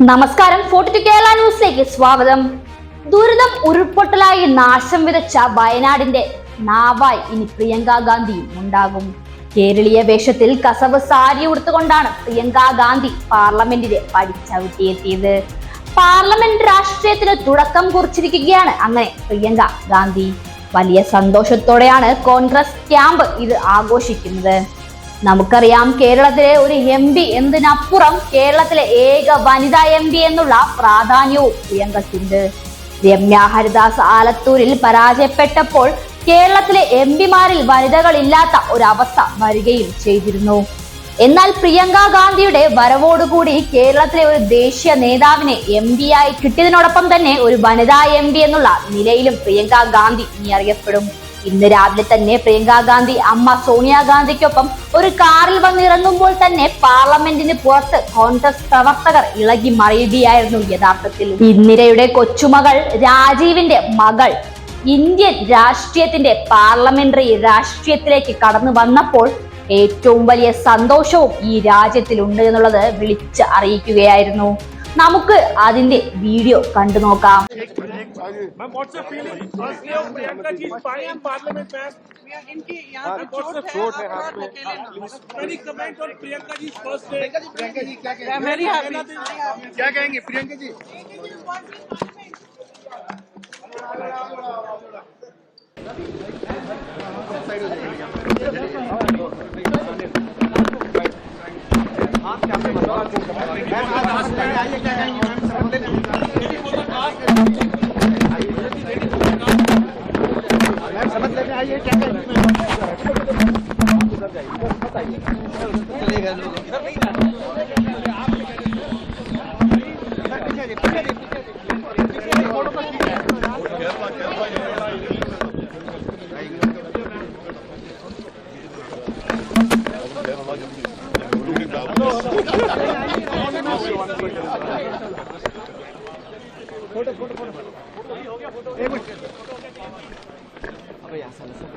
നമസ്കാരം. ഫോർട്ടി കേരള ന്യൂസിലേക്ക് സ്വാഗതം. ദുരിതം ഉരുൾപൊട്ടലായി നാശം വിതച്ച വയനാടിന്റെ നാവായി ഇനി പ്രിയങ്ക ഗാന്ധിയും ഉണ്ടാകും. കേരളീയ വേഷത്തിൽ കസവ് സാരി ഉടുത്തുകൊണ്ടാണ് പ്രിയങ്ക ഗാന്ധി പാർലമെന്റിലെ പഠിച്ചവിട്ടിയെത്തിയത് പാർലമെന്റ് രാഷ്ട്രീയത്തിന് തുടക്കം കുറിച്ചിരിക്കുകയാണ് അങ്ങനെ പ്രിയങ്ക ഗാന്ധി. വലിയ സന്തോഷത്തോടെയാണ് കോൺഗ്രസ് ക്യാമ്പ് ഇത് ആഘോഷിക്കുന്നത്. നമുക്കറിയാം കേരളത്തിലെ ഒരു എം പി എന്തിനപ്പുറം കേരളത്തിലെ ഏക വനിതാ എം പി എന്നുള്ള പ്രാധാന്യവും പ്രിയങ്കയ്ക്കുണ്ട് രമ്യ ഹരിദാസ് ആലത്തൂരിൽ പരാജയപ്പെട്ടപ്പോൾ കേരളത്തിലെ എം പിമാരിൽ വനിതകളില്ലാത്ത ഒരവസ്ഥ വരികയും ചെയ്തിരുന്നു. എന്നാൽ പ്രിയങ്ക ഗാന്ധിയുടെ വരവോടുകൂടി കേരളത്തിലെ ഒരു ദേശീയ നേതാവിനെ എം പി ആയി കിട്ടിയതിനോടൊപ്പം തന്നെ ഒരു വനിതാ എം പി എന്നുള്ള നിലയിലും പ്രിയങ്ക ഗാന്ധി ഇനി അറിയപ്പെടും. ഇന്ന് രാവിലെ തന്നെ പ്രിയങ്ക ഗാന്ധി അമ്മ സോണിയാഗാന്ധിക്കൊപ്പം ഒരു കാറിൽ വന്നിറങ്ങുമ്പോൾ തന്നെ പാർലമെന്റിന് പുറത്ത് കോൺഗ്രസ് പ്രവർത്തകർ ഇളകി മറിയുകയായിരുന്നു യഥാർത്ഥത്തിൽ. ഇന്ദിരയുടെ കൊച്ചുമകൾ രാജീവിന്റെ മകൾ ഇന്ത്യൻ രാഷ്ട്രീയത്തിന്റെ പാർലമെന്ററി രാഷ്ട്രീയത്തിലേക്ക് കടന്നു വന്നപ്പോൾ ഏറ്റവും വലിയ സന്തോഷവും ഈ രാജ്യത്തിലുണ്ട് എന്നുള്ളത് വിളിച്ച് അറിയിക്കുകയായിരുന്നു നമുക്ക് അതിന്റെ വീഡിയോ കണ്ടു നോക്കാം. Ma'am what's the feeling first day of Priyanka ji final parliament ma'am इनकी यहाँ पे चोट है हाथ में? अकेले comment on Priyanka ji first day Priyanka ji क्या कहेंगे? वेरी हैप्पी क्या कहेंगे प्रियंका जी आइए क्या कहेंगे? मैम शपथ ले लेंगे। मैम फ़ोटो फ़ोटो फ़ोटो एक मिनट। अबे यार साला सब